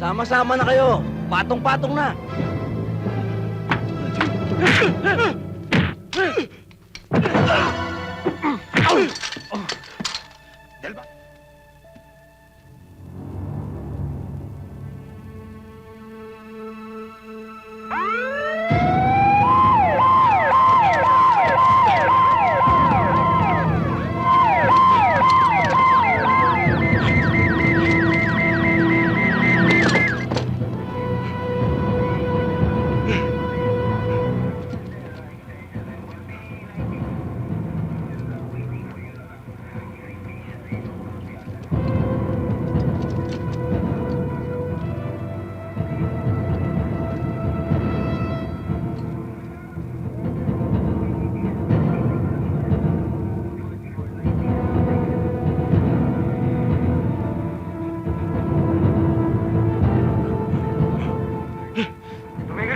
Sama-sama na kayo. Patong-patong na. Delba.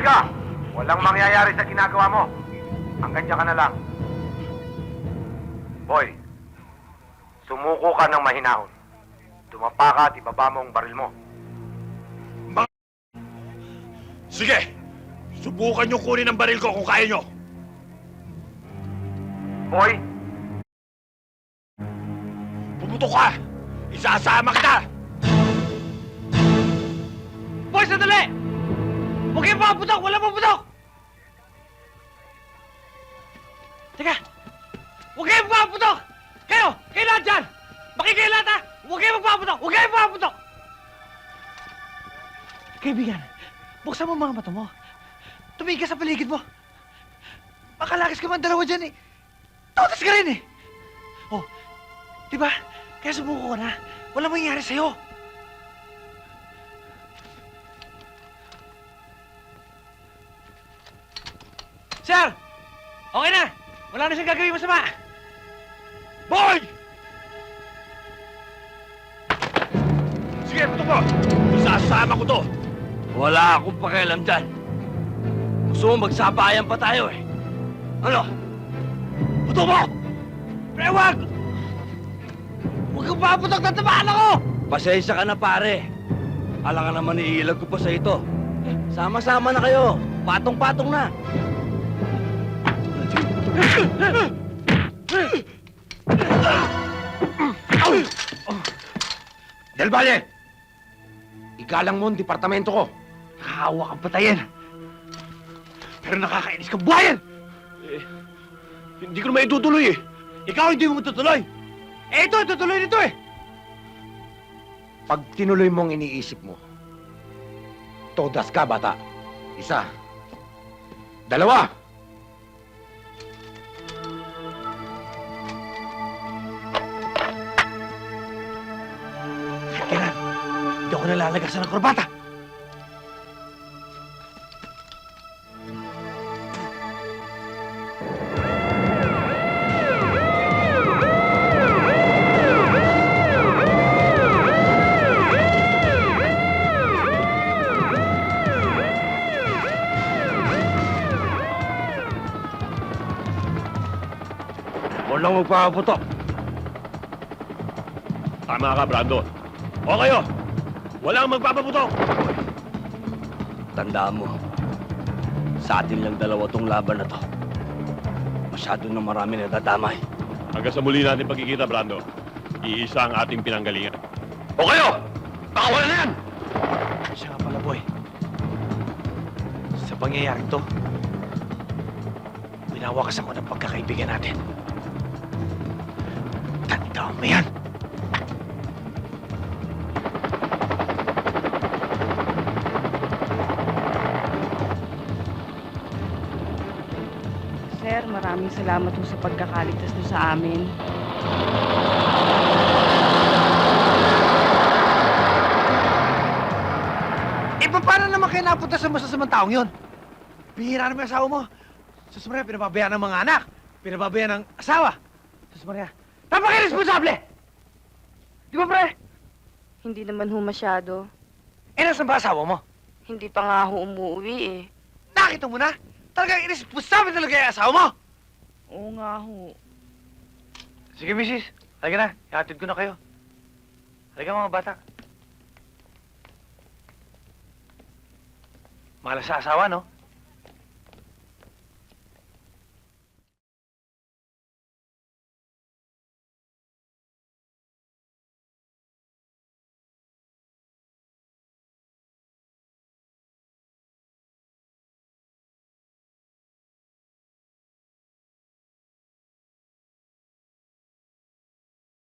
Ka! Walang mangyayari sa ginagawa mo. Hanggang dyan ka na lang. Boy, sumuko ka ng mahinahon. Tumapa ka at ibaba mo ang baril mo. Sige! Subukan niyo kunin ang baril ko kung kaya niyo. Boy, Pumutok ka! Isasama kita! Boy, sandali! Huwag kayong paputok! Wala paputok! Teka! Huwag kayong paputok! Kayo! Kayo lahat dyan! Makikiyo lahat ha! Huwag kayong magpaputok! Huwag kayong magpaputok! Kaibigan, buksan mo mga mata mo. Tumingin ka sa paligid mo. Makalakis ka man dalawa dyan eh. Totas ka rin eh. Oh, di ba? Kaya sumuko ka na. Walang mangyayari sa'yo. Sir! Okay na! Wala na siyang gagawin masama! Boy! Sige, putok mo! Isasama ko to! Wala akong pakialam dyan. Gusto mo magsabayan pa tayo eh. Ano? Puto mo! Pre, wag! Huwag kang paputok na tamaan ako! Pasensya ka na pare. Alangan naman iilag ko pa sa ito. Sama-sama na kayo. Patong-patong na. Del Valle! Igalang mo ang departamento ko. Nakahawa kang patayin. Pero nakakainis kang buhayan! Hindi ko na maitutuloy eh! Ikaw hindi mo matutuloy! Eh ito, tutuloy nito eh! Pag tinuloy mo ang iniisip mo, todas ka, bata. Isa. Dalawa. Ako nalalagasan ng korbata! Walang magpapaputok. Tama ka, Brando. O kayo! Walang magpapaputok! Tandaan mo, sa atin lang dalawa tong laban na to. Masyado na marami na dadamay. Hanggang sa muli natin pagkikita, Brando. Iisa ang ating pinanggalingan. O kayo! Baka wala na yan! Siya nga pala, boy. Sa pangyayaring to, winawakas ako ng pagkakaibigan natin. Tandaan mo yan! Maraming salamat po sa pagkakaligtas niyo sa amin. Eh, pa- paano naman kayo napunta sa masasamang taong yun? Bihira naman yung asawa mo. Sus Maria, pinababayaan ng mga anak. Pinababayaan ng asawa. Sus Maria, napaka-irresponsable! Di ba, pre? Hindi naman ho masyado. Eh, nasan ba asawa mo? Hindi pa nga ho umuwi eh. Nakita mo na? Talagang irresponsable talaga yung asawa mo! Oo nga ho. Sige, misis. Halika na. Ihatid ko na kayo. Halika mga bata. Mahal sa asawa, no?